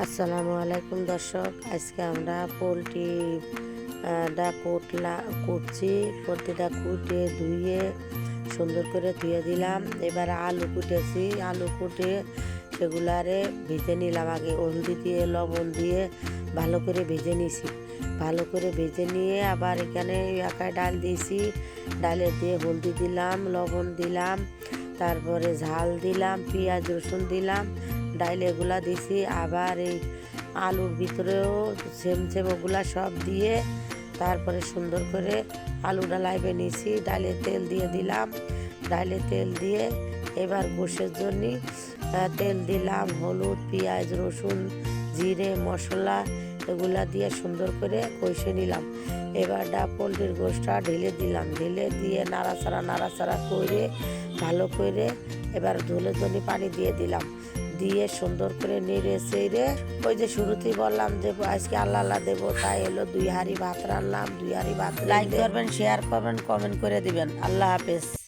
আসসালামু আলাইকুম দর্শক, আজকে আমরা পোলট্রি ডা কুটলা, কুটছি পোলট্রিটা কুটে ধুয়ে সুন্দর করে ধুয়ে দিলাম। এবার আলু কুটেছি, আলু কুটে সেগুলারে ভেজে নিলাম আগে হলদি দিয়ে, লবণ দিয়ে ভালো করে ভেজে নিছি। ভালো করে ভেজে নিয়ে আবার এখানে একায় ডাল দিয়েছি, ডালে দিয়ে হলদি দিলাম, লবণ দিলাম, তারপরে ঝাল দিলাম, পেঁয়াজ রসুন দিলাম ডাইল এগুলা দিছি, আবার এই আলুর ভিতরেও সেম সেম ওগুলা সব দিয়ে তারপরে সুন্দর করে আলুটা লাইবে নিছি ডালে তেল দিয়ে দিলাম ডালে তেল দিয়ে এবার গোশের জন্য তেল দিলাম, হলুদ, পেঁয়াজ, রসুন, জিরে, মশলা এগুলা দিয়ে সুন্দর করে কষে নিলাম। এবার ডা পোলট্রির গোশটা ঢেলে দিলাম, ঢেলে দিয়ে নাড়াচাড়া নাড়াচাড়া করে ভালো করে এবার ধুলে ধনি পানি দিয়ে দিলাম। দিয়ে সুন্দর করে নেড়ে সেড়ে ওই যে শুরুতেই বললাম যে আজকে আল্লাহ আল্লাহ দেবো তাই এলো দুই হাঁড়ি ভাত রান্নাম দুই হাঁড়ি ভাত লাইক করবেন শেয়ার করবেন কমেন্ট করে দিবেন। আল্লাহ হাফেজ।